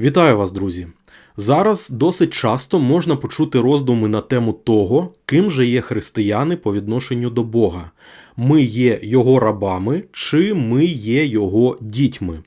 Вітаю вас, друзі! Зараз досить часто можна почути роздуми на тему того, ким же є християни по відношенню до Бога. Ми є його рабами чи ми є його дітьми.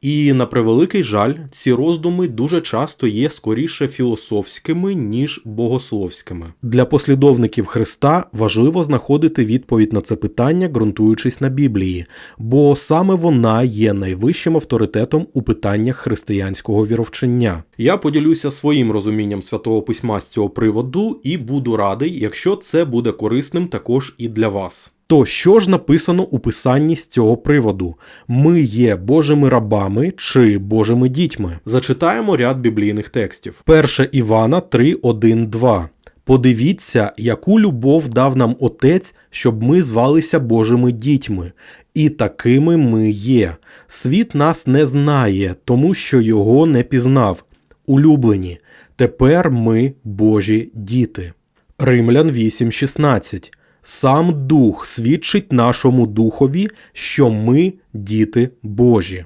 І на превеликий жаль, ці роздуми дуже часто є скоріше філософськими, ніж богословськими. Для послідовників Христа важливо знаходити відповідь на це питання, ґрунтуючись на Біблії, бо саме вона є найвищим авторитетом у питаннях християнського віровчення. Я поділюся своїм розумінням святого письма з цього приводу і буду радий, якщо це буде корисним також і для вас. То що ж написано у писанні з цього приводу? Ми є Божими рабами чи Божими дітьми? Зачитаємо ряд біблійних текстів. 1 Івана 3, 1, 2. Подивіться, яку любов дав нам Отець, щоб ми звалися Божими дітьми, і такими ми є. Світ нас не знає, тому що його не пізнав. Улюблені, тепер ми Божі діти. Римлян 8:16 Сам Дух свідчить нашому духові, що ми діти Божі.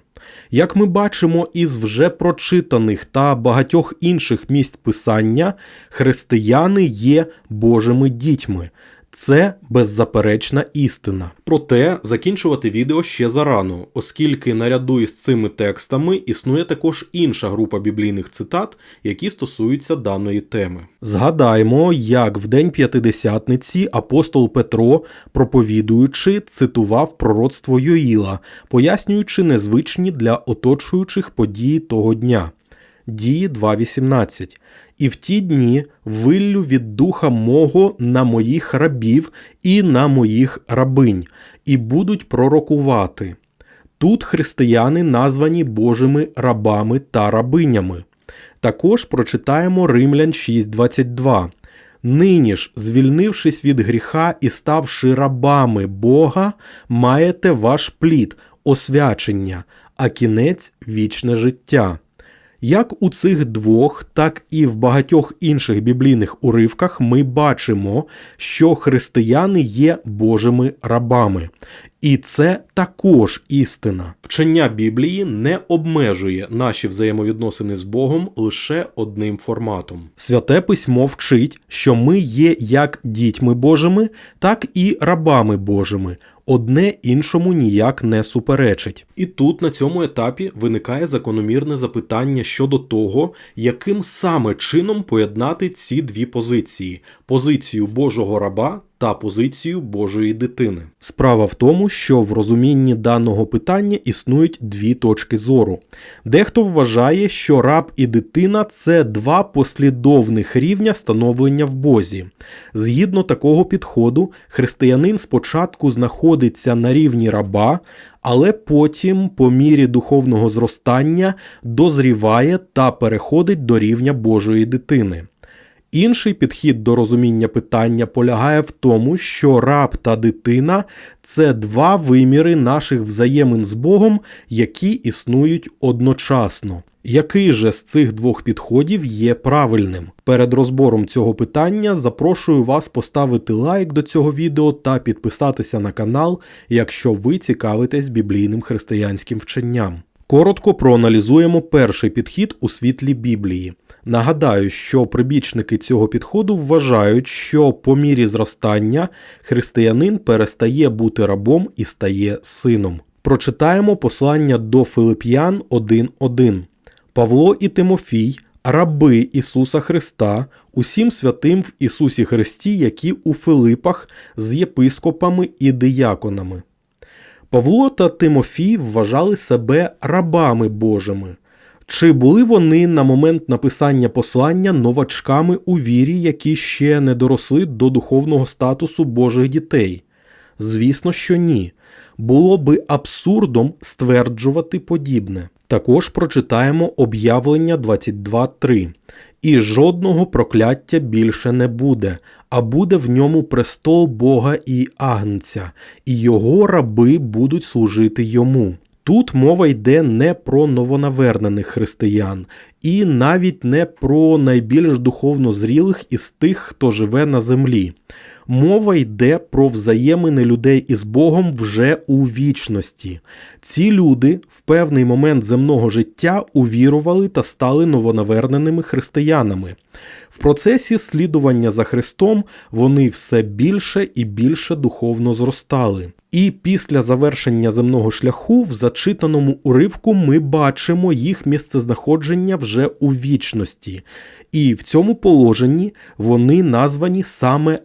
Як ми бачимо із вже прочитаних та багатьох інших місць писання, християни є Божими дітьми. Це беззаперечна істина. Проте закінчувати відео ще зарано, оскільки наряду із цими текстами існує також інша група біблійних цитат, які стосуються даної теми. Згадаємо, як в день п'ятидесятниці апостол Петро, проповідуючи, цитував пророцтво Йоїла, пояснюючи незвичні для оточуючих події того дня. Дії 2.18 і в ті дні виллю від духа мого на моїх рабів і на моїх рабинь, і будуть пророкувати. Тут християни названі Божими рабами та рабинями. Також прочитаємо Римлян 6.22. Нині ж, звільнившись від гріха і ставши рабами Бога, маєте ваш плід, освячення, а кінець вічне життя. Як у цих двох, так і в багатьох інших біблійних уривках ми бачимо, що християни є Божими рабами. І це також істина. Вчення Біблії не обмежує наші взаємовідносини з Богом лише одним форматом. Святе письмо вчить, що ми є як дітьми Божими, так і рабами Божими. Одне іншому ніяк не суперечить. І тут на цьому етапі виникає закономірне запитання щодо того, яким саме чином поєднати ці дві позиції: позицію Божого раба та позицію Божої дитини. Справа в тому, що в розумінні даного питання існують дві точки зору. Дехто вважає, що раб і дитина це два послідовних рівня становлення в Бозі. Згідно такого підходу, християнин спочатку знаходиться на рівні раба, але потім, по мірі духовного зростання, дозріває та переходить до рівня Божої дитини. Інший підхід до розуміння питання полягає в тому, що раб та дитина це два виміри наших взаємин з Богом, які існують одночасно. Який же з цих двох підходів є правильним? Перед розбором цього питання запрошую вас поставити лайк до цього відео та підписатися на канал, якщо ви цікавитесь біблійним християнським вченням. Коротко проаналізуємо перший підхід у світлі Біблії. Нагадаю, що прибічники цього підходу вважають, що по мірі зростання християнин перестає бути рабом і стає сином. Прочитаємо послання до Филип'ян 1.1. Павло і Тимофій, раби Ісуса Христа, усім святим в Ісусі Христі, які у Филипах з єпископами і дияконами. Павло та Тимофій вважали себе рабами Божими. Чи були вони на момент написання послання новачками у вірі, які ще не доросли до духовного статусу Божих дітей? Звісно, що ні. Було би абсурдом стверджувати подібне. Також прочитаємо об'явлення 22.3. І жодного прокляття більше не буде, а буде в ньому престол Бога і Агнця, і його раби будуть служити йому. Тут мова йде не про новонавернених християн, і навіть не про найбільш духовно зрілих із тих, хто живе на землі. Мова йде про взаємини людей із Богом вже у вічності. Ці люди в певний момент земного життя увірували та стали новонаверненими християнами. В процесі слідування за Христом вони все більше і більше духовно зростали. І після завершення земного шляху в зачитаному уривку ми бачимо їх місцезнаходження вже у вічності. І в цьому положенні вони названі саме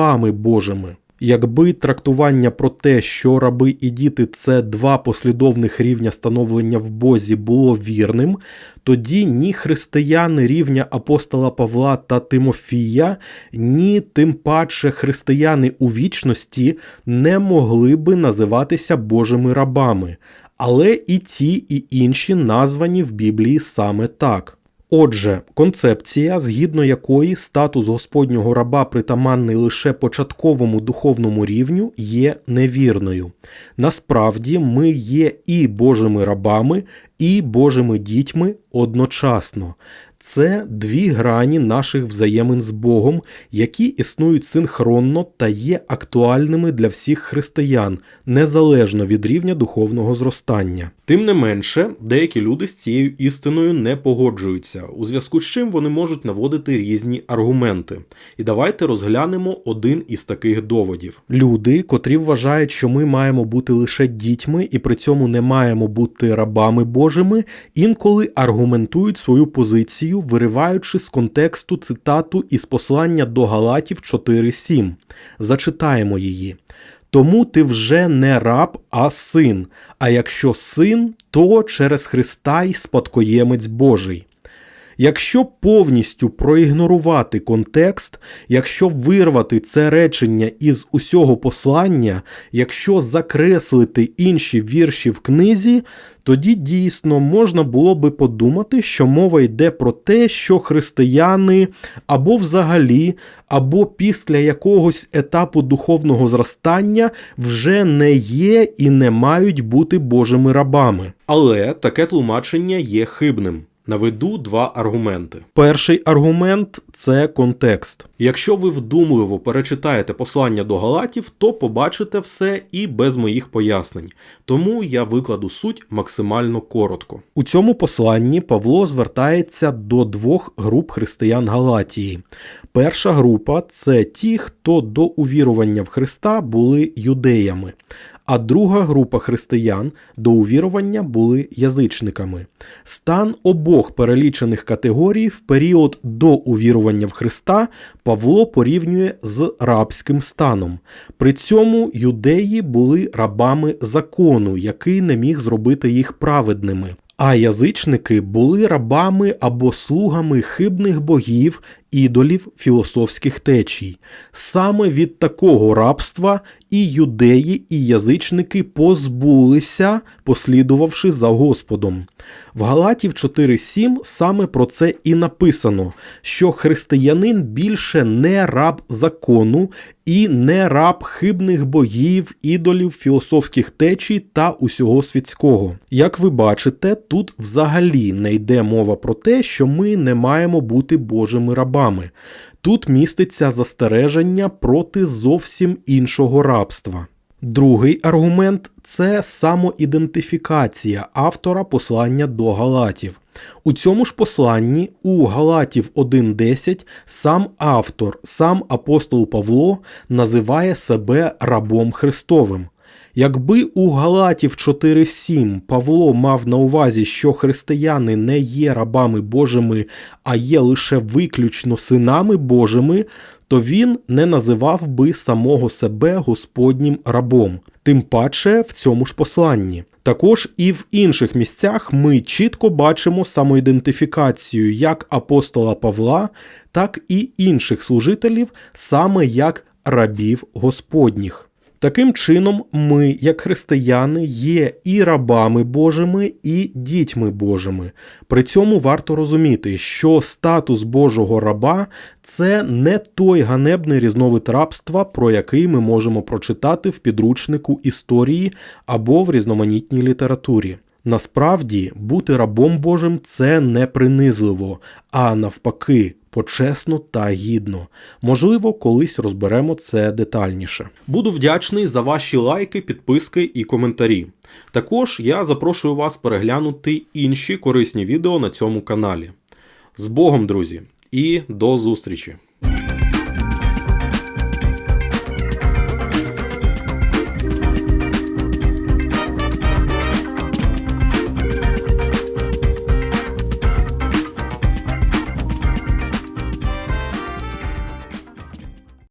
рабами Божими. Якби трактування про те, що раби і діти це два послідовних рівня становлення в Бозі було вірним, тоді ні християни рівня апостола Павла та Тимофія, ні тим паче християни у вічності не могли би називатися Божими рабами, але і ті, і інші названі в Біблії саме так. Отже, концепція, згідно якої статус Господнього раба притаманний лише початковому духовному рівню, є невірною. Насправді, ми є і Божими рабами, і Божими дітьми одночасно. Це дві грані наших взаємин з Богом, які існують синхронно та є актуальними для всіх християн, незалежно від рівня духовного зростання. Тим не менше, деякі люди з цією істиною не погоджуються, у зв'язку з чим вони можуть наводити різні аргументи. І давайте розглянемо один із таких доводів. Люди, котрі вважають, що ми маємо бути лише дітьми і при цьому не маємо бути рабами Божими, інколи аргументують свою позицію вириваючи з контексту цитату із послання до Галатів 4.7. Зачитаємо її. Тому ти вже не раб, а син. А якщо син, то через Христа й спадкоємець Божий. Якщо повністю проігнорувати контекст, якщо вирвати це речення із усього послання, якщо закреслити інші вірші в книзі, тоді дійсно можна було би подумати, що мова йде про те, що християни або взагалі, або після якогось етапу духовного зростання вже не є і не мають бути Божими рабами. Але таке тлумачення є хибним. Наведу два аргументи. Перший аргумент це контекст. Якщо ви вдумливо перечитаєте послання до Галатів, то побачите все і без моїх пояснень. Тому я викладу суть максимально коротко. У цьому посланні Павло звертається до двох груп християн Галатії. Перша група це ті, хто до увірування в Христа були юдеями а друга група християн до увірування були язичниками. Стан обох перелічених категорій в період до увірування в Христа Павло порівнює з рабським станом. При цьому юдеї були рабами закону, який не міг зробити їх праведними. А язичники були рабами або слугами хибних богів, ідолів філософських течій. Саме від такого рабства і юдеї, і язичники позбулися, послідувавши за Господом. В Галатів 4.7 саме про це і написано, що християнин більше не раб закону і не раб хибних богів, ідолів, філософських течій та усього світського. Як ви бачите, тут взагалі не йде мова про те, що ми не маємо бути Божими рабами. Тут міститься застереження проти зовсім іншого рабства. Другий аргумент це самоідентифікація автора послання до Галатів. У цьому ж посланні у Галатів 1.10 сам автор, сам апостол Павло називає себе рабом Христовим. Якби у Галатів 4.7 Павло мав на увазі, що християни не є рабами Божими, а є лише виключно синами Божими, то він не називав би самого себе Господнім рабом, тим паче в цьому ж посланні. Також і в інших місцях ми чітко бачимо самоідентифікацію як апостола Павла, так і інших служителів, саме як рабів Господніх. Таким чином, ми, як християни, є і рабами Божими, і дітьми Божими. При цьому варто розуміти, що статус Божого раба це не той ганебний різновид рабства, про який ми можемо прочитати в підручнику історії або в різноманітній літературі. Насправді, бути рабом Божим це не принизливо, а навпаки, почесно та гідно. Можливо, колись розберемо це детальніше. Буду вдячний за ваші лайки, підписки і коментарі. Також я запрошую вас переглянути інші корисні відео на цьому каналі. З Богом, друзі, і до зустрічі!